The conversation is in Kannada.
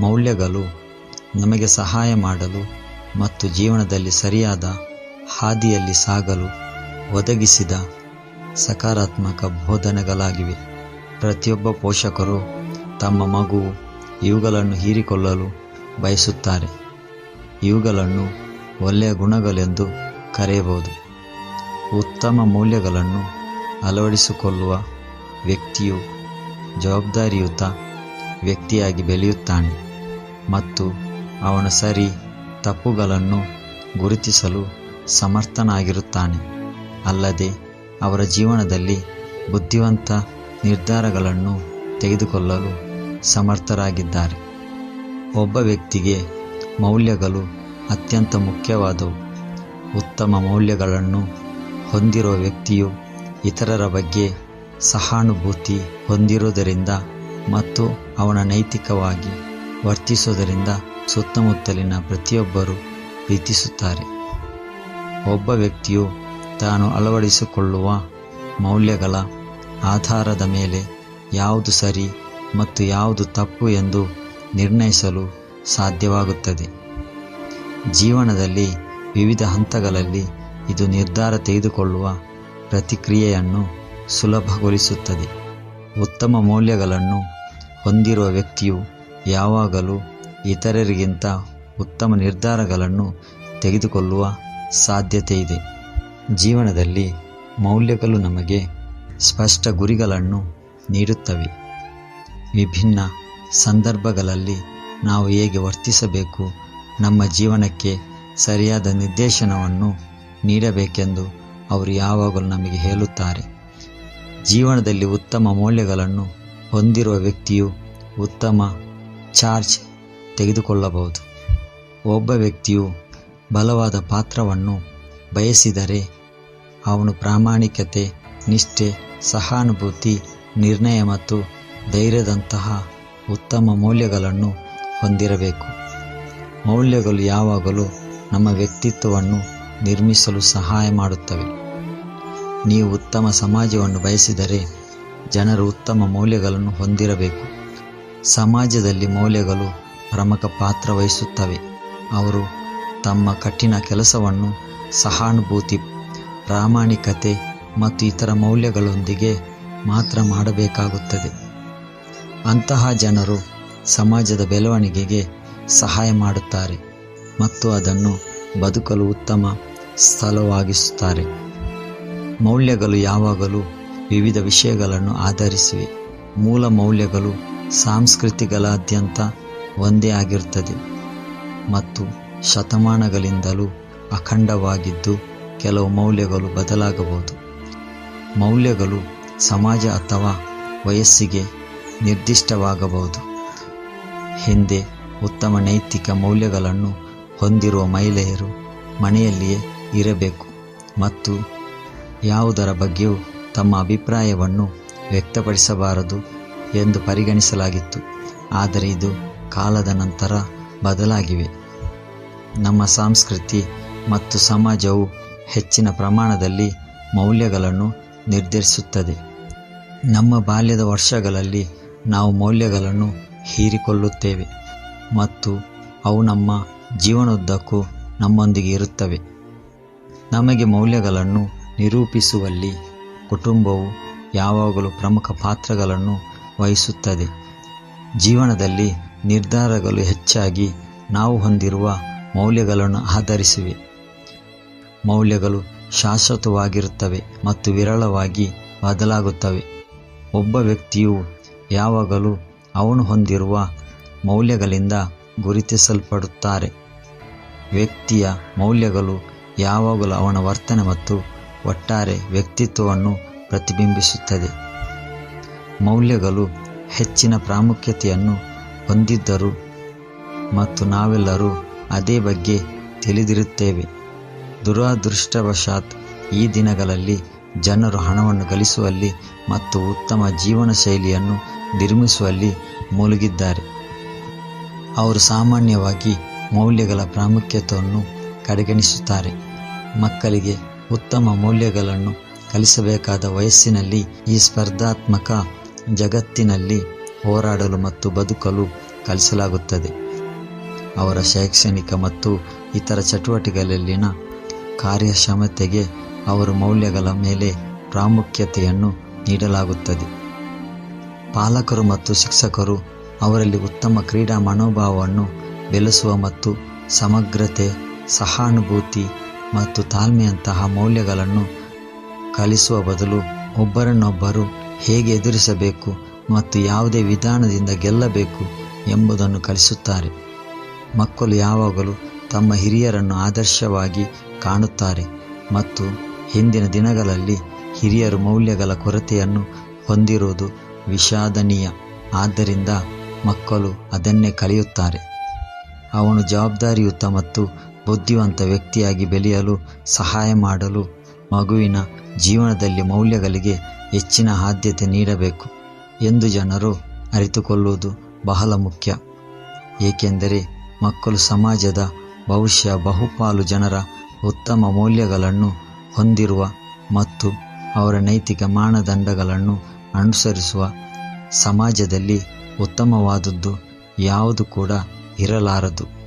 ಮೌಲ್ಯಗಳು ನಮಗೆ ಸಹಾಯ ಮಾಡಲು ಮತ್ತು ಜೀವನದಲ್ಲಿ ಸರಿಯಾದ ಹಾದಿಯಲ್ಲಿ ಸಾಗಲು ಒದಗಿಸಿದ ಸಕಾರಾತ್ಮಕ ಬೋಧನೆಗಳಾಗಿವೆ. ಪ್ರತಿಯೊಬ್ಬ ಪೋಷಕರು ತಮ್ಮ ಮಗುವು ಇವುಗಳನ್ನು ಹೀರಿಕೊಳ್ಳಲು ಬಯಸುತ್ತಾರೆ. ಇವುಗಳನ್ನು ಒಳ್ಳೆಯ ಗುಣಗಳೆಂದು ಕರೆಯಬಹುದು. ಉತ್ತಮ ಮೌಲ್ಯಗಳನ್ನು ಅಳವಡಿಸಿಕೊಳ್ಳುವ ವ್ಯಕ್ತಿಯು ಜವಾಬ್ದಾರಿಯುತ ವ್ಯಕ್ತಿಯಾಗಿ ಬೆಳೆಯುತ್ತಾನೆ. ಮತ್ತು ಅವನ ಸರಿ ತಪ್ಪುಗಳನ್ನು ಗುರುತಿಸಲು ಸಮರ್ಥನಾಗಿರುತ್ತಾನೆ. ಅಲ್ಲದೆ ಅವರ ಜೀವನದಲ್ಲಿ ಬುದ್ಧಿವಂತ ನಿರ್ಧಾರಗಳನ್ನು ತೆಗೆದುಕೊಳ್ಳಲು ಸಮರ್ಥರಾಗಿದ್ದಾರೆ. ಒಬ್ಬ ವ್ಯಕ್ತಿಗೆ ಮೌಲ್ಯಗಳು ಅತ್ಯಂತ ಮುಖ್ಯವಾದವು. ಉತ್ತಮ ಮೌಲ್ಯಗಳನ್ನು ಹೊಂದಿರುವ ವ್ಯಕ್ತಿಯು ಇತರರ ಬಗ್ಗೆ ಸಹಾನುಭೂತಿ ಹೊಂದಿರುವುದರಿಂದ ಮತ್ತು ಅವನ ನೈತಿಕವಾಗಿ ವರ್ತಿಸುವುದರಿಂದ ಸುತ್ತಮುತ್ತಲಿನ ಪ್ರತಿಯೊಬ್ಬರು ಪ್ರೀತಿಸುತ್ತಾರೆ. ಒಬ್ಬ ವ್ಯಕ್ತಿಯು ತಾನು ಅಳವಡಿಸಿಕೊಳ್ಳುವ ಮೌಲ್ಯಗಳ ಆಧಾರದ ಮೇಲೆ ಯಾವುದು ಸರಿ ಮತ್ತು ಯಾವುದು ತಪ್ಪು ಎಂದು ನಿರ್ಣಯಿಸಲು ಸಾಧ್ಯವಾಗುತ್ತದೆ. ಜೀವನದಲ್ಲಿ ವಿವಿಧ ಹಂತಗಳಲ್ಲಿ ಇದು ನಿರ್ಧಾರ ತೆಗೆದುಕೊಳ್ಳುವ ಪ್ರತಿಕ್ರಿಯೆಯನ್ನು ಸುಲಭಗೊಳಿಸುತ್ತದೆ. ಉತ್ತಮ ಮೌಲ್ಯಗಳನ್ನು ಹೊಂದಿರುವ ವ್ಯಕ್ತಿಯು ಯಾವಾಗಲೂ ಇತರರಿಗಿಂತ ಉತ್ತಮ ನಿರ್ಧಾರಗಳನ್ನು ತೆಗೆದುಕೊಳ್ಳುವ ಸಾಧ್ಯತೆ ಇದೆ ಜೀವನದಲ್ಲಿ ಮೌಲ್ಯಗಳು ನಮಗೆ ಸ್ಪಷ್ಟ ಗುರಿಗಳನ್ನು ನೀಡುತ್ತವೆ. ವಿಭಿನ್ನ ಸಂದರ್ಭಗಳಲ್ಲಿ ನಾವು ಹೇಗೆ ವರ್ತಿಸಬೇಕು, ನಮ್ಮ ಜೀವನಕ್ಕೆ ಸರಿಯಾದ ನಿರ್ದೇಶನವನ್ನು ನೀಡಬೇಕೆಂದು ಅವರು ಯಾವಾಗಲೂ ನಮಗೆ ಹೇಳುತ್ತಾರೆ. ಜೀವನದಲ್ಲಿ ಉತ್ತಮ ಮೌಲ್ಯಗಳನ್ನು ಹೊಂದಿರುವ ವ್ಯಕ್ತಿಯು ಉತ್ತಮ ಚಾರ್ಜ್ ತೆಗೆದುಕೊಳ್ಳಬಹುದು. ಒಬ್ಬ ವ್ಯಕ್ತಿಯು ಬಲವಾದ ಪಾತ್ರವನ್ನು ಬಯಸಿದರೆ ಅವನು ಪ್ರಾಮಾಣಿಕತೆ, ನಿಷ್ಠೆ, ಸಹಾನುಭೂತಿ, ನಿರ್ಣಯ ಮತ್ತು ಧೈರ್ಯದಂತಹ ಉತ್ತಮ ಮೌಲ್ಯಗಳನ್ನು ಹೊಂದಿರಬೇಕು. ಮೌಲ್ಯಗಳು ಯಾವಾಗಲೂ ನಮ್ಮ ವ್ಯಕ್ತಿತ್ವವನ್ನು ನಿರ್ಮಿಸಲು ಸಹಾಯ ಮಾಡುತ್ತವೆ. ನೀವು ಉತ್ತಮ ಸಮಾಜವನ್ನು ಬಯಸಿದರೆ ಜನರು ಉತ್ತಮ ಮೌಲ್ಯಗಳನ್ನು ಹೊಂದಿರಬೇಕು. ಸಮಾಜದಲ್ಲಿ ಮೌಲ್ಯಗಳು ಪ್ರಮುಖ ಪಾತ್ರ ವಹಿಸುತ್ತವೆ. ಅವರು ತಮ್ಮ ಕಠಿಣ ಕೆಲಸವನ್ನು ಸಹಾನುಭೂತಿ, ಪ್ರಾಮಾಣಿಕತೆ ಮತ್ತು ಇತರ ಮೌಲ್ಯಗಳೊಂದಿಗೆ ಮಾತ್ರ ಮಾಡಬೇಕಾಗುತ್ತದೆ. ಅಂತಹ ಜನರು ಸಮಾಜದ ಬೆಳವಣಿಗೆಗೆ ಸಹಾಯ ಮಾಡುತ್ತಾರೆ ಮತ್ತು ಅದನ್ನು ಬದುಕಲು ಉತ್ತಮ ಸ್ಥಳವಾಗಿಸುತ್ತಾರೆ. ಮೌಲ್ಯಗಳು ಯಾವಾಗಲೂ ವಿವಿಧ ವಿಷಯಗಳನ್ನು ಆಧರಿಸಿವೆ. ಮೂಲ ಮೌಲ್ಯಗಳು ಸಾಂಸ್ಕೃತಿಗಳಾದ್ಯಂತ ಒಂದೇ ಆಗಿರುತ್ತದೆ ಮತ್ತು ಶತಮಾನಗಳಿಂದಲೂ ಅಖಂಡವಾಗಿದ್ದು ಕೆಲವು ಮೌಲ್ಯಗಳು ಬದಲಾಗಬಹುದು. ಮೌಲ್ಯಗಳು ಸಮಾಜ ಅಥವಾ ವಯಸ್ಸಿಗೆ ನಿರ್ದಿಷ್ಟವಾಗಬಹುದು. ಹಿಂದೆ ಉತ್ತಮ ನೈತಿಕ ಮೌಲ್ಯಗಳನ್ನು ಹೊಂದಿರುವ ಮಹಿಳೆಯರು ಮನೆಯಲ್ಲಿಯೇ ಇರಬೇಕು ಮತ್ತು ಯಾವುದರ ಬಗ್ಗೆಯೂ ತಮ್ಮ ಅಭಿಪ್ರಾಯವನ್ನು ವ್ಯಕ್ತಪಡಿಸಬಾರದು. ಎಂದು ಪರಿಗಣಿಸಲಾಗಿತ್ತು. ಆದರೆ ಇದು ಕಾಲದ ನಂತರ ಬದಲಾಗಿವೆ. ನಮ್ಮ ಸಂಸ್ಕೃತಿ ಮತ್ತು ಸಮಾಜವು ಹೆಚ್ಚಿನ ಪ್ರಮಾಣದಲ್ಲಿ ಮೌಲ್ಯಗಳನ್ನು ನಿರ್ಧರಿಸುತ್ತದೆ. ನಮ್ಮ ಬಾಲ್ಯದ ವರ್ಷಗಳಲ್ಲಿ ನಾವು ಮೌಲ್ಯಗಳನ್ನು ಹೀರಿಕೊಳ್ಳುತ್ತೇವೆ ಮತ್ತು ಅವು ನಮ್ಮ ಜೀವನೋದ್ದಕ್ಕೂ ನಮ್ಮೊಂದಿಗೆ ಇರುತ್ತವೆ. ನಮಗೆ ಮೌಲ್ಯಗಳನ್ನು ನಿರೂಪಿಸುವಲ್ಲಿ ಕುಟುಂಬವು ಯಾವಾಗಲೂ ಪ್ರಮುಖ ಪಾತ್ರಗಳನ್ನು ವಹಿಸುತ್ತದೆ. ಜೀವನದಲ್ಲಿ ನಿರ್ಧಾರಗಳು ಹೆಚ್ಚಾಗಿ ನಾವು ಹೊಂದಿರುವ ಮೌಲ್ಯಗಳನ್ನು ಆಧರಿಸಿವೆ. ಮೌಲ್ಯಗಳು ಶಾಶ್ವತವಾಗಿರುತ್ತವೆ ಮತ್ತು ವಿರಳವಾಗಿ ಬದಲಾಗುತ್ತವೆ. ಒಬ್ಬ ವ್ಯಕ್ತಿಯು ಯಾವಾಗಲೂ ಅವನು ಹೊಂದಿರುವ ಮೌಲ್ಯಗಳಿಂದ ಗುರುತಿಸಲ್ಪಡುತ್ತಾರೆ. ವ್ಯಕ್ತಿಯ ಮೌಲ್ಯಗಳು ಯಾವಾಗಲೂ ಅವನ ವರ್ತನೆ ಮತ್ತು ಒಟ್ಟಾರೆ ವ್ಯಕ್ತಿತ್ವವನ್ನು ಪ್ರತಿಬಿಂಬಿಸುತ್ತದೆ. ಮೌಲ್ಯಗಳು ಹೆಚ್ಚಿನ ಪ್ರಾಮುಖ್ಯತೆಯನ್ನು ಹೊಂದಿದ್ದರು ಮತ್ತು ನಾವೆಲ್ಲರೂ ಅದೇ ಬಗ್ಗೆ ತಿಳಿದಿರುತ್ತೇವೆ. ದುರಾದೃಷ್ಟವಶಾತ್ ಈ ದಿನಗಳಲ್ಲಿ ಜನರು ಹಣವನ್ನು ಗಳಿಸುವಲ್ಲಿ ಮತ್ತು ಉತ್ತಮ ಜೀವನ ಶೈಲಿಯನ್ನು ನಿರ್ಮಿಸುವಲ್ಲಿ ಮುಳುಗಿದ್ದಾರೆ. ಅವರು ಸಾಮಾನ್ಯವಾಗಿ ಮೌಲ್ಯಗಳ ಪ್ರಾಮುಖ್ಯತೆಯನ್ನು ಕಡೆಗಣಿಸುತ್ತಾರೆ. ಮಕ್ಕಳಿಗೆ ಉತ್ತಮ ಮೌಲ್ಯಗಳನ್ನು ಕಲಿಸಬೇಕಾದ ವಯಸ್ಸಿನಲ್ಲಿ ಈ ಸ್ಪರ್ಧಾತ್ಮಕ ಜಗತ್ತಿನಲ್ಲಿ ಹೋರಾಡಲು ಮತ್ತು ಬದುಕಲು ಕಲಿಸಲಾಗುತ್ತದೆ. ಅವರ ಶೈಕ್ಷಣಿಕ ಮತ್ತು ಇತರ ಚಟುವಟಿಕೆಗಳಲ್ಲಿನ ಕಾರ್ಯಕ್ಷಮತೆಗೆ ಅವರ ಮೌಲ್ಯಗಳ ಮೇಲೆ ಪ್ರಾಮುಖ್ಯತೆಯನ್ನು ನೀಡಲಾಗುತ್ತದೆ. ಪಾಲಕರು ಮತ್ತು ಶಿಕ್ಷಕರು ಅವರಲ್ಲಿ ಉತ್ತಮ ಕ್ರೀಡಾ ಮನೋಭಾವವನ್ನು ಬೆಳೆಸುವ ಮತ್ತು ಸಮಗ್ರತೆ, ಸಹಾನುಭೂತಿ ಮತ್ತು ತಾಳ್ಮೆಯಂತಹ ಮೌಲ್ಯಗಳನ್ನು ಕಲಿಸುವ ಬದಲು ಒಬ್ಬರನ್ನೊಬ್ಬರು ಹೇಗೆ ಎದುರಿಸಬೇಕು ಮತ್ತು ಯಾವುದೇ ವಿಧಾನದಿಂದ ಗೆಲ್ಲಬೇಕು ಎಂಬುದನ್ನು ಕಲಿಸುತ್ತಾರೆ. ಮಕ್ಕಳು ಯಾವಾಗಲೂ ತಮ್ಮ ಹಿರಿಯರನ್ನು ಆದರ್ಶವಾಗಿ ಕಾಣುತ್ತಾರೆ ಮತ್ತು ಹಿಂದಿನ ದಿನಗಳಲ್ಲಿ ಹಿರಿಯರು ಮೌಲ್ಯಗಳ ಕೊರತೆಯನ್ನು ಹೊಂದಿರುವುದು ವಿಷಾದನೀಯ. ಆದ್ದರಿಂದ ಮಕ್ಕಳು ಅದನ್ನೇ ಕಲಿಯುತ್ತಾರೆ. ಅವನು ಜವಾಬ್ದಾರಿಯುತ ಮತ್ತು ಬುದ್ಧಿವಂತ ವ್ಯಕ್ತಿಯಾಗಿ ಬೆಳೆಯಲು ಸಹಾಯ ಮಾಡಲು ಮಗುವಿನ ಜೀವನದಲ್ಲಿ ಮೌಲ್ಯಗಳಿಗೆ ಹೆಚ್ಚಿನ ಆದ್ಯತೆ ನೀಡಬೇಕು ಎಂದು ಜನರು ಅರಿತುಕೊಳ್ಳುವುದು ಬಹಳ ಮುಖ್ಯ. ಏಕೆಂದರೆ ಮಕ್ಕಳು ಸಮಾಜದ ಭವಿಷ್ಯ ಬಹುಪಾಲು ಜನರ ಉತ್ತಮ ಮೌಲ್ಯಗಳನ್ನು ಹೊಂದಿರುವ ಮತ್ತು ಅವರ ನೈತಿಕ ಮಾನದಂಡಗಳನ್ನು ಅನುಸರಿಸುವ ಸಮಾಜದಲ್ಲಿ ಉತ್ತಮವಾದದ್ದು ಯಾವುದು ಕೂಡ ಇರಲಾರದು.